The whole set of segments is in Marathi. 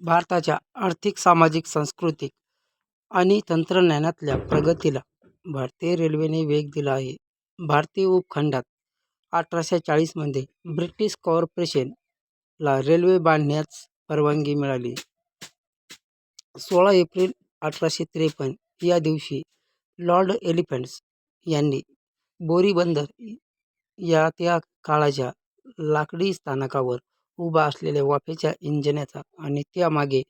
भारताच्या आर्थिक सामाजिक सांस्कृतिक आणि तंत्रज्ञानातल्या प्रगतीला भारतीय रेल्वेने वेग दिला आहे. भारतीय उपखंडात अठराशे चाळीसमध्ये ब्रिटिश कॉर्पोरेशनला रेल्वे बांधण्यास परवानगी मिळाली. सोळा एप्रिल अठराशे त्रेपन्न या दिवशी लॉर्ड एलिफंट्स यांनी बोरीबंदर या त्या काळाच्या लाकडी स्थानकावर उभा असलेल्या वाफेच्या इंजिनाचा आणि त्यामागे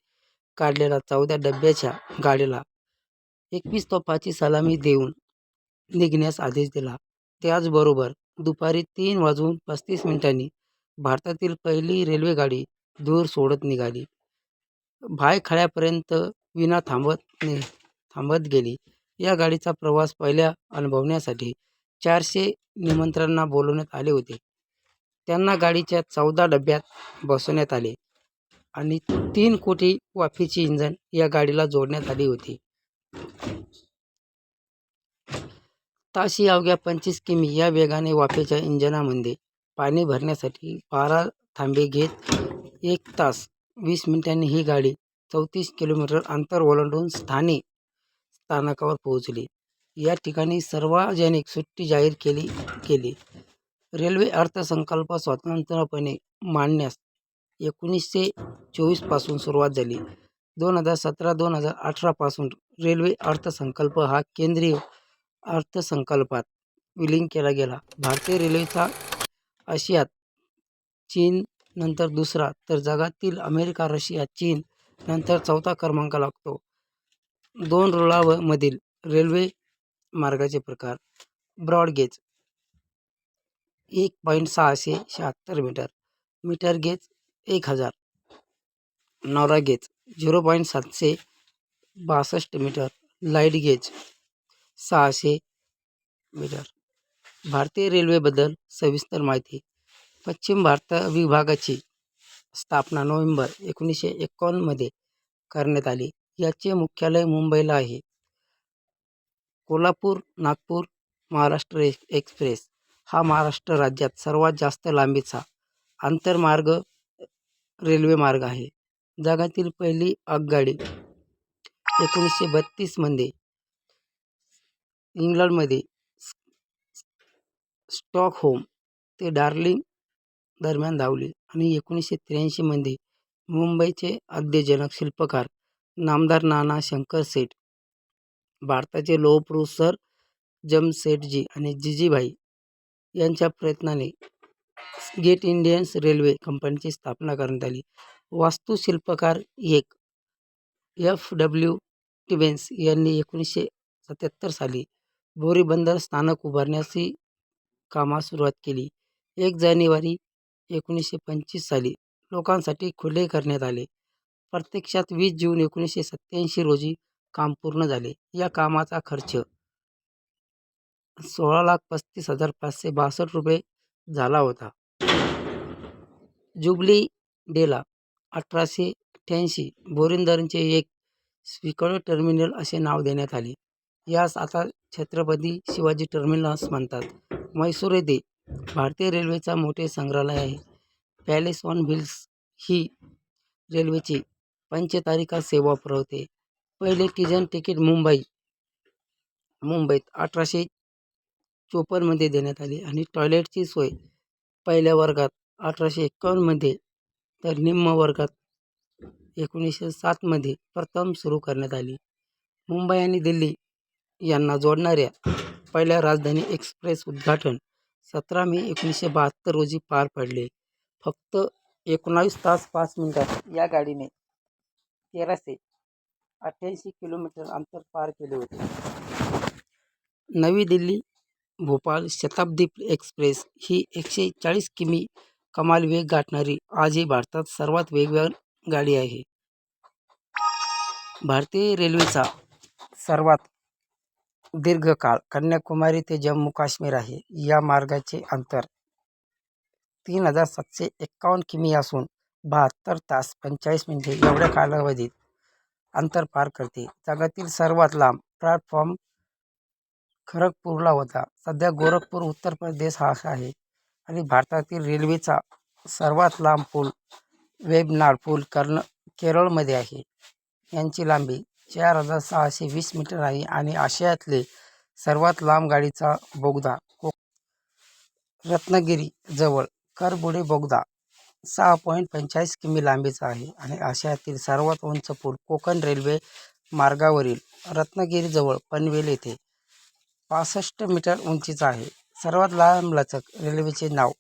काढलेल्या चौदा डब्याच्या गाडीला एकवीस तोफाची सलामी देऊन निघण्यास आदेश दिला. त्याचबरोबर दुपारी तीन वाजून पस्तीस मिनिटांनी भारतातील पहिली रेल्वेगाडी दूर सोडत निघाली. भायखळ्यापर्यंत विना थांबत ने थांबत गेली. या गाडीचा प्रवास पहिल्या अनुभवण्यासाठी चारशे निमंत्रणांना बोलवण्यात आले होते. त्यांना गाडीच्या चौदा डब्यात बसवण्यात आले आणि तीन कोटी वाफेची इंजन या गाडीला जोडण्यात आली होती. ताशी अवघ्या पंचवीस किमी या वेगाने वाफेच्या इंजनामध्ये पाणी भरण्यासाठी बारा थांबे घेत एक तास वीस मिनिटांनी ही गाडी चौतीस किलोमीटर अंतर ओलांडून स्थाने स्थानकावर पोहोचली. या ठिकाणी सार्वजनिक सुट्टी जाहीर केली गेली. रेल्वे अर्थसंकल्प स्वतंत्रपणे मांडण्यास एकोणीसशे चोवीसपासून सुरुवात झाली. दोन हजार सतरा दोन हजार अठरापासून रेल्वे अर्थसंकल्प हा केंद्रीय अर्थसंकल्पात विलीन केला गेला. भारतीय रेल्वेचा आशियात चीन नंतर दुसरा तर जगातील अमेरिका रशिया चीन नंतर चौथा क्रमांक लागतो. दोन रुळांमधील रेल्वे मार्गाचे प्रकार. ब्रॉडगेज एक पॉईंट सहाशे शहात्तर मीटर. मीटर गेज एक हजार. नौरा गेज झिरो पॉईंट सातशे बासष्ट मीटर. लाइट गेज सहाशे मीटर. भारतीय रेल्वेबद्दल सविस्तर माहिती. पश्चिम भारत विभागाची स्थापना नोव्हेंबर एकोणीसशे एकावन्नमध्ये करण्यात आली. याचे मुख्यालय मुंबईला आहे. कोल्हापूर नागपूर महाराष्ट्र एक्सप्रेस. हा महाराष्ट्र राज्यात सर्वात जास्त लांबीचा आंतरमार्ग रेल्वेमार्ग आहे. जगातील पहिली आगगाडी एकोणीसशे बत्तीसमध्ये इंग्लंडमध्ये स्टॉकहोम ते डार्लिंग दरम्यान धावली आणि एकोणीसशे त्र्याऐंशीमध्ये मुंबईचे आद्यजनक शिल्पकार नामदार नाना शंकर सेठ भारताचे लोहपुरुष सर जमसेठजी आणि जिजीभाई यांच्या प्रयत्नाने गेट इंडियन्स रेल्वे कंपनीची स्थापना करण्यात आली. वास्तुशिल्पकार एक एफ डब्ल्यू टिबेन्स यांनी एकोणीसशे सत्याहत्तर साली बोरीबंदर स्थानक उभारण्याची कामास सुरुवात केली. एक जानेवारी एकोणीसशे पंचवीस साली लोकांसाठी खुले करण्यात आले. प्रत्यक्षात वीस जून एकोणीसशे सत्त्याऐंशी रोजी काम पूर्ण झाले. या कामाचा खर्च सोळा लाख पस्तीस हजार पाचशे बासष्ट रुपये झाला होता. जुबली डेला अठराशे अठ्ठ्याऐंशी बोरिंदरचे एक स्वीकड टर्मिनल असे नाव देण्यात आले. यास आता छत्रपती शिवाजी टर्मिनस म्हणतात. म्हैसूर येथे भारतीय रेल्वेचा मोठे संग्रहालय आहे. पॅलेस ऑन व्हील्स ही रेल्वेची पंचतारिका सेवा पुरवते. पहिले किजन तिकीट मुंबई मुंबईत अठराशे चोपन्नमध्ये देण्यात आली आणि टॉयलेटची सोय पहिल्या वर्गात अठराशे एकावन्नमध्ये तर निम्न वर्गात एकोणीसशे सातमध्ये प्रथम सुरू करण्यात आली. मुंबई आणि दिल्ली यांना जोडणाऱ्या पहिल्या राजधानी एक्सप्रेस उद्घाटन सतरा मे एकोणीसशे बहात्तर रोजी पार पडले. फक्त एकोणावीस तास पाच मिनिटात या गाडीने तेराशे अठ्ठ्याऐंशी किलोमीटर अंतर पार केले होते. नवी दिल्ली भोपाळ शताब्दी एक्सप्रेस ही एकशे चाळीस किमी कमाल वेग गाठणारी आज ही भारतात सर्वात वेगवान गाडी आहे. भारतीय रेल्वेचा सर्वात दीर्घकाळ कन्याकुमारी ते जम्मू काश्मीर आहे. या मार्गाचे अंतर तीन हजार सातशे एक्कावन्न किमी असून बहात्तर तास पंचेचाळीस मिनिटे एवढ्या कालावधीत अंतर पार करते. जगातील सर्वात लांब प्लॅटफॉर्म खरगपूरला होता. सध्या गोरखपूर उत्तर प्रदेश हा आहे आणि भारतातील रेल्वेचा सर्वात लांब पूल वेबनाड पूल कर्ण केरळमध्ये आहे. यांची लांबी चार हजार सहाशे वीस मीटर आहे आणि आशियातले सर्वात लांब गाडीचा बोगदा हो को रत्नगिरीजवळ करबुडे बोगदा सहा पॉईंट पंचेचाळीस किमी लांबीचा आहे आणि आशियातील सर्वात उंच पूल कोकण रेल्वे मार्गावरील रत्नागिरीजवळ पनवेल येथे पासष्ट मीटर उंचीचा आहे. सर्वात लांबलचक रेल्वेचे नाव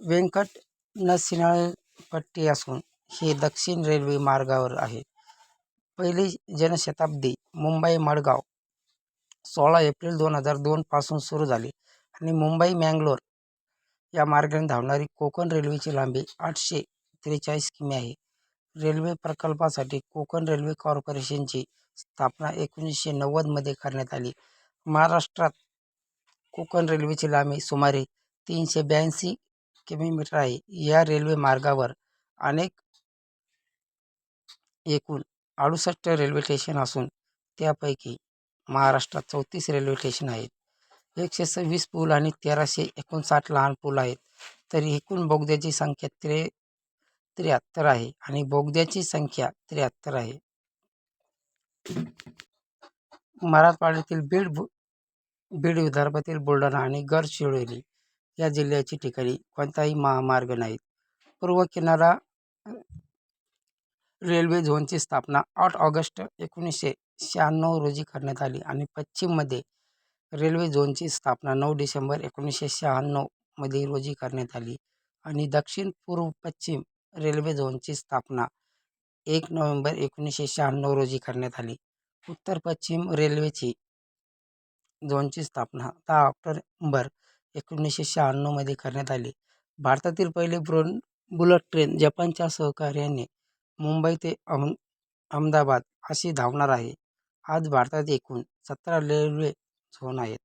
व्यंकट नसिनाळपट्टी असून हे दक्षिण रेल्वे मार्गावर आहे. पहिली जनशताब्दी मुंबई मडगाव सोळा एप्रिल दोन हजार दोनपासून सुरू झाली आणि मुंबई मँगलोर या मार्गाने धावणारी कोकण रेल्वेची लांबी आठशे त्रेचाळीस किमी आहे. रेल्वे प्रकल्पासाठी कोकण रेल्वे कॉर्पोरेशनची स्थापना एकोणीसशे नव्वदमध्ये करण्यात आली. महाराष्ट्रात कोकण रेल्वेची लांबी सुमारे तीनशे ब्याऐंशी किमीमीटर आहे. या रेल्वे मार्गावर अनेक एकूण अडुसष्ट रेल्वे स्टेशन असून त्यापैकी महाराष्ट्रात चौतीस रेल्वे स्टेशन आहेत. एकशे सव्वीस पूल आणि तेराशे एकोणसाठ लहान पूल आहेत. तरी एकूण बोगद्याची संख्या त्रे त्र्याहत्तर आहे आणि बोगद्याची संख्या त्र्याहत्तर आहे. मराठवाड्यातील बीड बु बीड विदर्भातील बुलढाणा आणि गडचिरोली या जिल्ह्याची ठिकाणी कोणताही महामार्ग नाहीत. पूर्व किनारा रेल्वे झोनची स्थापना आठ ऑगस्ट एकोणीसशे शहाण्णव रोजी करण्यात आली आणि पश्चिममध्ये रेल्वे झोनची स्थापना नऊ डिसेंबर एकोणीसशे शहाण्णवमध्ये रोजी करण्यात आली आणि दक्षिण पूर्व पश्चिम रेल्वे झोनची स्थापना एक नोव्हेंबर एकोणीसशे शहाण्णव रोजी करण्यात आली. उत्तर पश्चिम रेल्वेची झोनची स्थापना. दहा ऑक्टोबर एकोणीसशे शहाण्णवमध्ये करण्यात आली. भारतातील पहिले ब्रोन बुलट ट्रेन जपानच्या सहकार्याने मुंबई ते अहम अहमदाबाद अशी धावणार आहे. आज भारतात एकूण सतरा रेल्वे झोन आहेत.